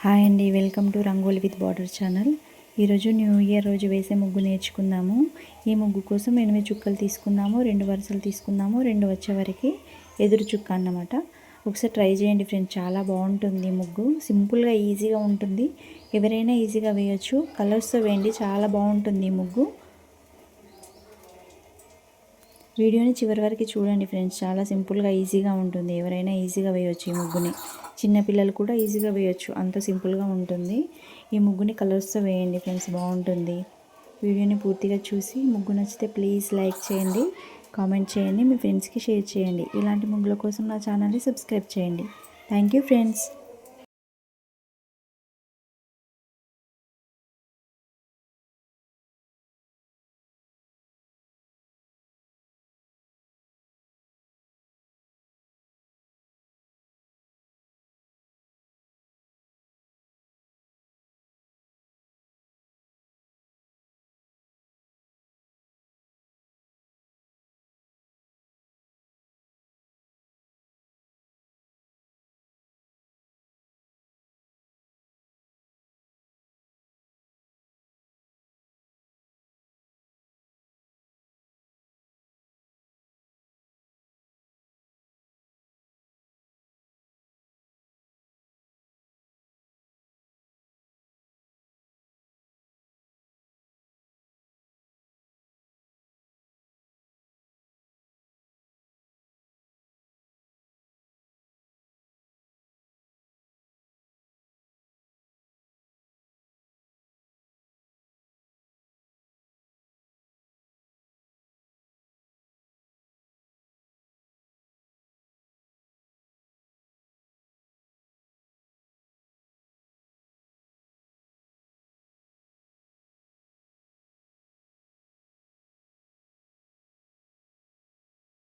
Hi అండి welcome to rangoli with border channel. ఈరోజు new year రోజు వేసే ముగ్గు నేర్చుకుందాము. ఈ ముగ్గు కోసం ఎనిమిది చుక్కలు తీసుకుందాము రెండు వరుసలు తీసుకుందాము రెండు వచ్చే వరకు ఎదురు చుక్క అన్నమాట. ఒకసారి ట్రై చేయండి ఫ్రెండ్స్ చాలా బాగుంటుంది ముగ్గు. సింపుల్గా ఈజీగా ఉంటుంది. ఎవరైనా ఈజీగా వేయచ్చు. కలర్స్తో వేయండి చాలా బాగుంటుంది ఈ ముగ్గు. వీడియోని చివరి వరకు చూడండి ఫ్రెండ్స్. చాలా సింపుల్గా ఈజీగా ఉంటుంది. ఎవరైనా ఈజీగా వేయొచ్చు ఈ ముగ్గుని. చిన్నపిల్లలు కూడా ఈజీగా వేయొచ్చు. అంత సింపుల్గా ఉంటుంది. ఈ ముగ్గుని కలర్స్తో వేయండి ఫ్రెండ్స్. బాగుంటుంది. వీడియోని పూర్తిగా చూసి ముగ్గు నచ్చితే ప్లీజ్ లైక్ చేయండి కామెంట్ చేయండి మీ ఫ్రెండ్స్కి షేర్ చేయండి. ఇలాంటి ముగ్గుల కోసం నా ఛానల్ని సబ్స్క్రైబ్ చేయండి. Thank you friends.